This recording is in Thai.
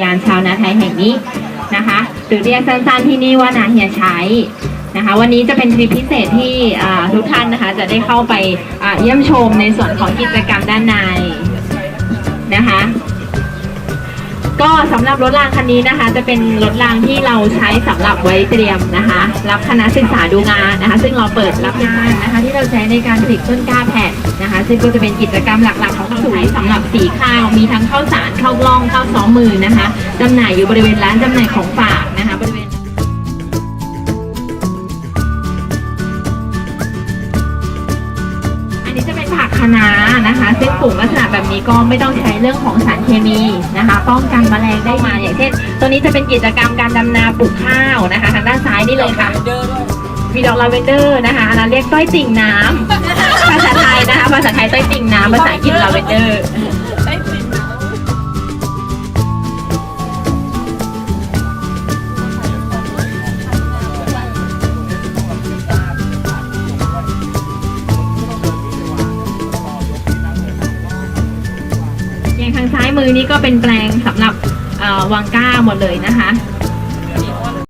ยานชาวนาไทยแห่งนี้นะคะหรือเรียกสั้นๆที่นี่ว่านาเฮียชัยนะคะวันนี้จะเป็นทริปพิเศษที่ทุกท่านนะคะจะได้เข้าไปเยี่ยมชมในส่วนของกิจกรรมด้านในนะคะก็สำหรับรถรางคันนี้นะคะจะเป็นรถรางที่เราใช้สำหรับไว้เตรียมนะคะรับคณะศึกษาดูงานนะคะ ซึ่งเราเปิดรับงานนะคะที่เราใช้ในการผลิตต้นกล้าแผ่นนะคะ ซึ่งก็จะเป็นกิจกรรมหลักๆของเราใช้สำหรับ ข้าว มีทั้งข้าวสารข้าวกล้องข้าวซ้อมมือนะคะจำหน่ายอยู่บริเวณร้านจำหน่ายของฝากนะคะบริเวณอันนี้จะเป็นผักคะน้านะคะซึ่งปลูกลักษณะแบบนี้ก็ไม่ต้องใช้เรื่องของสารเคมีนะคะ ป้องกันแมลงได้มาอย่างเช่นตัวนี้จะเป็นกิจกรรมการดำนาปลูกข้าวนะคะทางด้านซ้ายนี่เลยค่ะมีดอกลาเวนเดอร์นะคะอันนั้นเรียกต้อยติ่งน้ำภาษาไทยนะคะ ภาษาไทยต้อยติ่งน้ำภาษาอังกฤษลาเวนเดอร์ อย่างทางซ้ายมือนี้ก็เป็นแปลงสำหรับวางก้าหมดเลยนะคะ